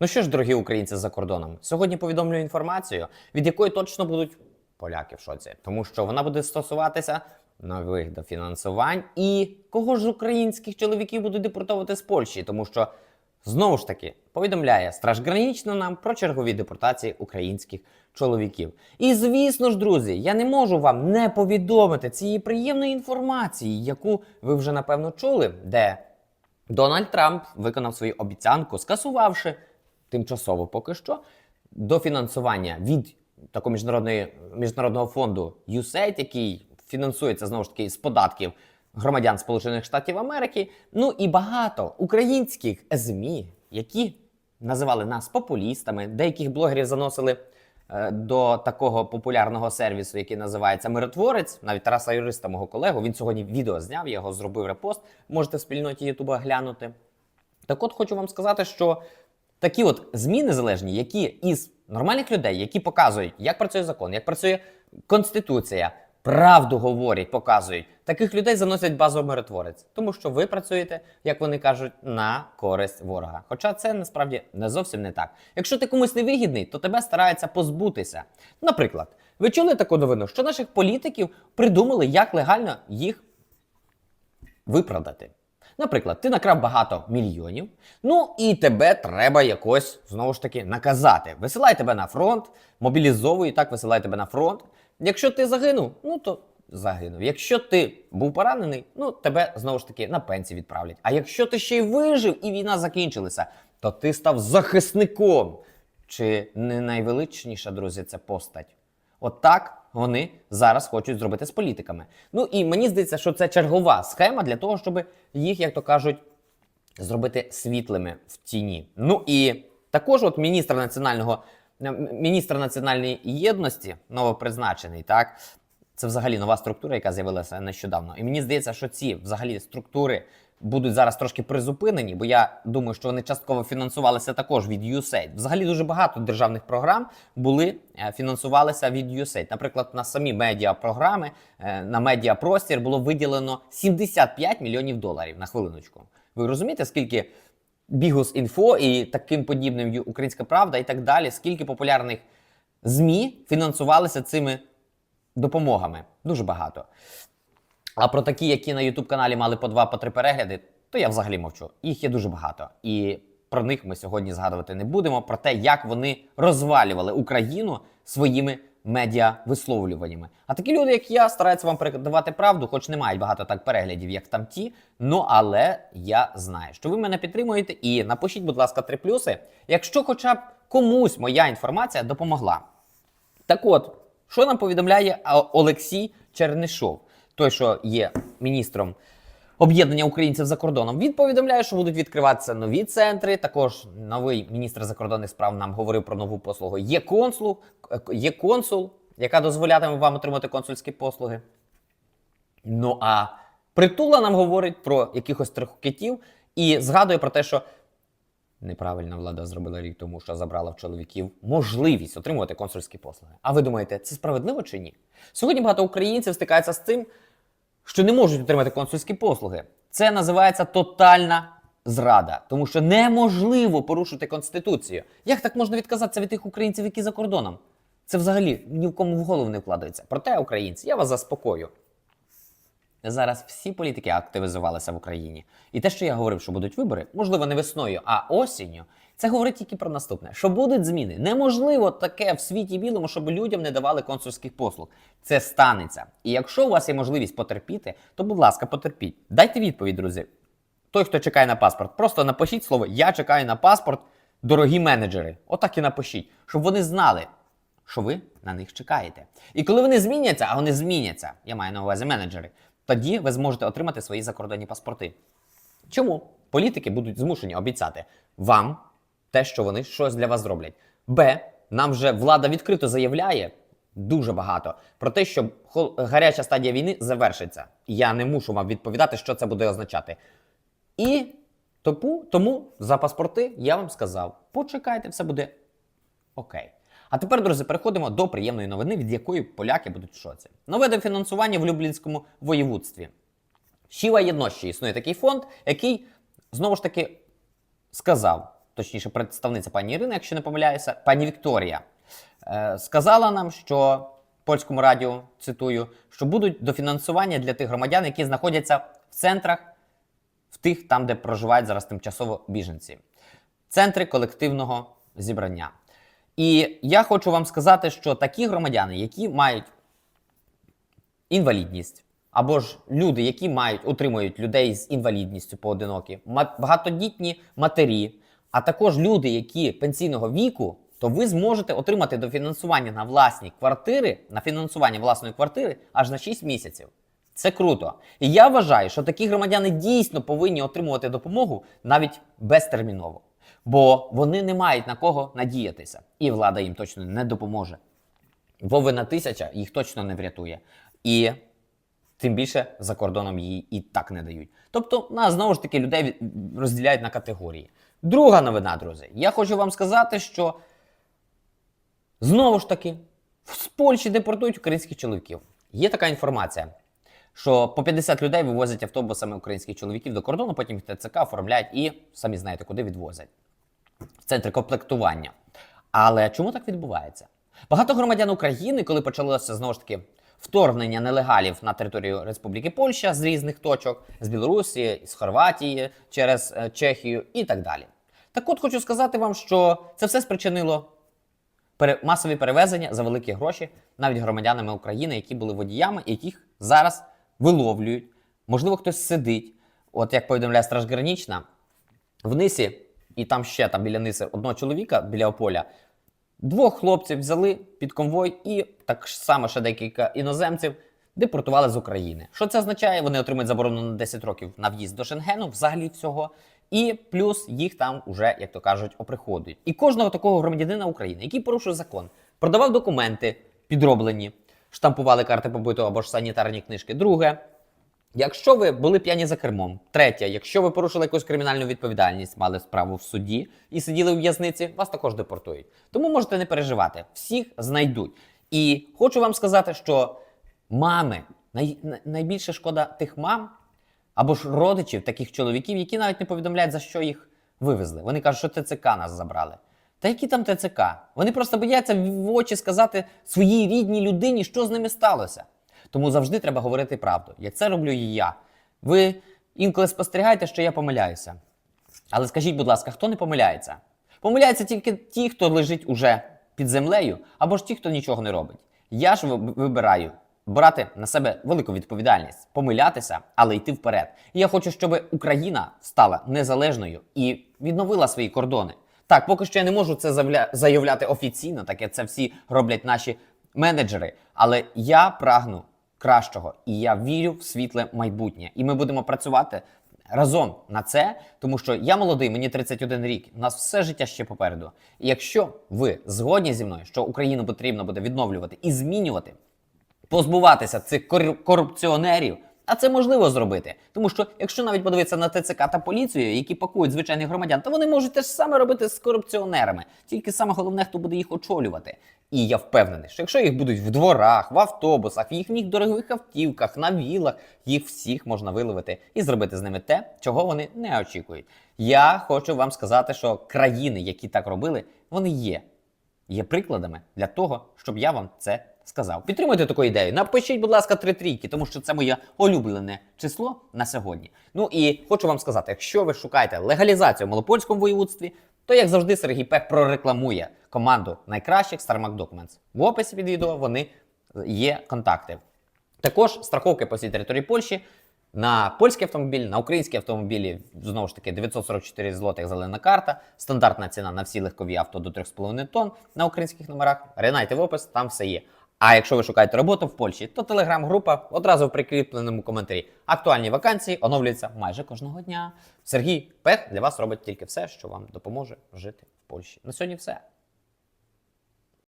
Ну що ж, дорогі українці за кордоном, сьогодні повідомлю інформацію, від якої точно будуть поляки в шоці, тому що вона буде стосуватися нових дофінансувань. І кого ж українських чоловіків будуть депортовувати з Польщі, тому що знову ж таки повідомляє Страж Гранічна нам про чергові депортації українських чоловіків. І звісно ж, друзі, я не можу вам не повідомити цієї приємної інформації, яку ви вже напевно чули, де Дональд Трамп виконав свою обіцянку, скасувавши тимчасово поки що дофінансування від такого міжнародної, міжнародного фонду USAID, який фінансується знову ж таки з податків громадян Сполучених Штатів Америки. Ну і багато українських ЗМІ, які називали нас популістами, деяких блогерів заносили е, до такого популярного сервісу, який називається Миротворець. Навіть Тараса Юриста, мого колегу, він сьогодні відео зняв, я його зробив репост. Можете в спільноті Ютуба глянути. Так от хочу вам сказати, що такі от ЗМІ незалежні, які із нормальних людей, які показують, як працює закон, як працює конституція, правду говорять, показують, таких людей заносять базовий миротворець, тому що ви працюєте, як вони кажуть, на користь ворога. Хоча це насправді не зовсім не так. Якщо ти комусь не вигідний, то тебе стараються позбутися. Наприклад, ви чули таку новину, що наших політиків придумали, як легально їх виправдати. Наприклад, ти накрав багато мільйонів, ну і тебе треба якось знову ж таки наказати. Висилай тебе на фронт, мобілізовуй, і так висилай тебе на фронт. Якщо ти загинув, ну то загинув. Якщо ти був поранений, ну тебе знову ж таки на пенсію відправлять. А якщо ти ще й вижив і війна закінчилася, то ти став захисником. Чи не найвеличніша, друзі, це постать? От так вони зараз хочуть зробити з політиками. Ну і мені здається, що це чергова схема для того, щоб їх, як то кажуть, зробити світлими в тіні. Ну і також, от міністр національного міністр національної єдності, новопризначений, так. Це взагалі нова структура, яка з'явилася нещодавно. І мені здається, що ці взагалі структури будуть зараз трошки призупинені, бо я думаю, що вони частково фінансувалися також від USAID. Взагалі дуже багато державних програм були е, фінансувалися від USAID. Наприклад, на самі медіапрограми, е, на медіапростір було виділено 75 мільйонів доларів на хвилиночку. Ви розумієте, скільки Бігус інфо і таким подібним Українська Правда і так далі, скільки популярних ЗМІ фінансувалися цими допомогами? Дуже багато. А про такі, які на youtube каналі мали по два по три перегляди, то я взагалі мовчу. Їх є дуже багато. І про них ми сьогодні згадувати не будемо. Про те, як вони розвалювали Україну своїми медіа-висловлюваннями. А такі люди, як я, стараються вам передавати правду, хоч не мають багато так переглядів, як там ті. Ну але я знаю, що ви мене підтримуєте. І напишіть, будь ласка, три плюси, якщо хоча б комусь моя інформація допомогла. Так от, що нам повідомляє Олексій Чернишов, той, що є міністром об'єднання українців за кордоном. Він повідомляє, що будуть відкриватися нові центри. Також новий міністр закордонних справ нам говорив про нову послугу. Є консул, е, є консул, яка дозволятиме вам отримати консульські послуги. Ну а притула нам говорить про якихось трьох китів і згадує про те, що неправильна влада зробила рік тому, що забрала в чоловіків можливість отримувати консульські послуги. А ви думаєте, це справедливо чи ні? Сьогодні багато українців стикаються з тим, що не можуть отримати консульські послуги. Це називається тотальна зрада, тому що неможливо порушити конституцію. Як так можна відказатися від тих українців, які за кордоном? Це взагалі ні в кому в голову не вкладається. Проте, українці, я вас заспокою. Зараз всі політики активізувалися в Україні. І те, що я говорив, що будуть вибори, можливо, не весною, а осінню, це говорить тільки про наступне: що будуть зміни. Неможливо таке в світі білому, щоб людям не давали консульських послуг. Це станеться. І якщо у вас є можливість потерпіти, то будь ласка, потерпіть. Дайте відповідь, друзі. Той, хто чекає на паспорт, просто напишіть слово Я чекаю на паспорт, дорогі менеджери. Отак і напишіть, щоб вони знали, що ви на них чекаєте. І коли вони зміняться, а вони зміняться, я маю на увазі менеджери, тоді ви зможете отримати свої закордонні паспорти. Чому політики будуть змушені обіцяти вам те, що вони щось для вас зроблять? Б. Нам вже влада відкрито заявляє дуже багато про те, що гаряча стадія війни завершиться. Я не мушу вам відповідати, що це буде означати. І тому за паспорти я вам сказав: почекайте, все буде Окей. А тепер, друзі, переходимо до приємної новини, від якої поляки будуть в шоці. Нове дофінансування в Люблінському воєводстві. Шіва єднощі існує такий фонд, який знову ж таки сказав, точніше, представниця пані Ірина, якщо не помиляюся, пані Вікторія, е, сказала нам, що польському радіо цитую, що будуть дофінансування для тих громадян, які знаходяться в центрах, в тих там, де проживають зараз тимчасово біженці, центри колективного зібрання. І я хочу вам сказати, що такі громадяни, які мають інвалідність, або ж люди, які мають утримують людей з інвалідністю поодинокі, багатодітні матері, а також люди, які пенсійного віку, то ви зможете отримати дофінансування на власні квартири, на фінансування власної квартири аж на 6 місяців. Це круто. І я вважаю, що такі громадяни дійсно повинні отримувати допомогу навіть безтерміново, бо вони не мають на кого надіятися, і влада їм точно не допоможе. Вовина тисяча їх точно не врятує. І тим більше за кордоном її і так не дають. Тобто, нас знову ж таки людей розділяють на категорії. Друга новина, друзі. Я хочу вам сказати, що знову ж таки з Польщі депортують українських чоловіків. Є така інформація, що по 50 людей вивозять автобусами українських чоловіків до кордону, потім ТЦК оформляють і самі знаєте, куди відвозять в центрі комплектування. Але чому так відбувається? Багато громадян України, коли почалося знову ж таки вторгнення нелегалів на територію Республіки Польща з різних точок, з Білорусі, з Хорватії, через е, Чехію і так далі. Так от хочу сказати вам, що це все спричинило масові перевезення за великі гроші навіть громадянами України, які були водіями, яких зараз виловлюють. Можливо, хтось сидить. От як повідомляє Страж Гранічна, в Нисі, і там ще там біля Ниси одного чоловіка біля Ополя, двох хлопців взяли під конвой і так само ще декілька іноземців депортували з України. Що це означає? Вони отримують заборону на 10 років на в'їзд до Шенгену, взагалі всього. І плюс їх там уже, як то кажуть, оприходують. І кожного такого громадянина України, який порушив закон, продавав документи підроблені, штампували карти побиту або ж санітарні книжки. Друге, Якщо ви були п'яні за кермом, третє, якщо ви порушили якусь кримінальну відповідальність, мали справу в суді і сиділи у в'язниці, вас також депортують. Тому можете не переживати, всіх знайдуть. І хочу вам сказати, що мами, най, най- найбільше шкода тих мам або ж родичів таких чоловіків, які навіть не повідомляють, за що їх вивезли. Вони кажуть, що ТЦК нас забрали. Та які там ТЦК? Вони просто бояться в очі сказати своїй рідній людині, що з ними сталося. Тому завжди треба говорити правду. Як це роблю і я. Ви інколи спостерігаєте, що я помиляюся. Але скажіть, будь ласка, хто не помиляється? Помиляються тільки ті, хто лежить уже під землею, або ж ті, хто нічого не робить. Я ж вибираю брати на себе велику відповідальність, помилятися, але йти вперед. І я хочу, щоб Україна стала незалежною і відновила свої кордони. Так, поки що я не можу це заявляти офіційно, так як це всі роблять наші менеджери. Але я прагну кращого, і я вірю в світле майбутнє. І ми будемо працювати разом на це, тому що я молодий, мені 31 рік. У нас все життя ще попереду. І якщо ви згодні зі мною, що Україну потрібно буде відновлювати і змінювати, позбуватися цих кор- корупціонерів. А це можливо зробити, тому що якщо навіть подивитися на ТЦК та поліцію, які пакують звичайних громадян, то вони можуть те ж саме робити з корупціонерами. Тільки саме головне, хто буде їх очолювати. І я впевнений, що якщо їх будуть в дворах, в автобусах, в їхніх дорогих автівках, на вілах, їх всіх можна виловити і зробити з ними те, чого вони не очікують. Я хочу вам сказати, що країни, які так робили, вони є є прикладами для того, щоб я вам це сказав. Підтримуйте таку ідею. Напишіть, будь ласка, три трійки, тому що це моє улюблене число на сьогодні. Ну і хочу вам сказати, якщо ви шукаєте легалізацію в Малопольському воєводстві, то як завжди Сергій Пек прорекламує команду найкращих StarMac Documents. В описі під відео вони є контакти. Також страховки по всій території Польщі на польський автомобіль, на українські автомобілі знову ж таки 944 злотих зелена карта, стандартна ціна на всі легкові авто до 3,5 тонн на українських номерах. Ринайте в опис, там все є. А якщо ви шукаєте роботу в Польщі, то телеграм-група одразу в прикріпленому коментарі. Актуальні вакансії оновлюються майже кожного дня. Сергій Пех для вас робить тільки все, що вам допоможе жити в Польщі. На сьогодні все.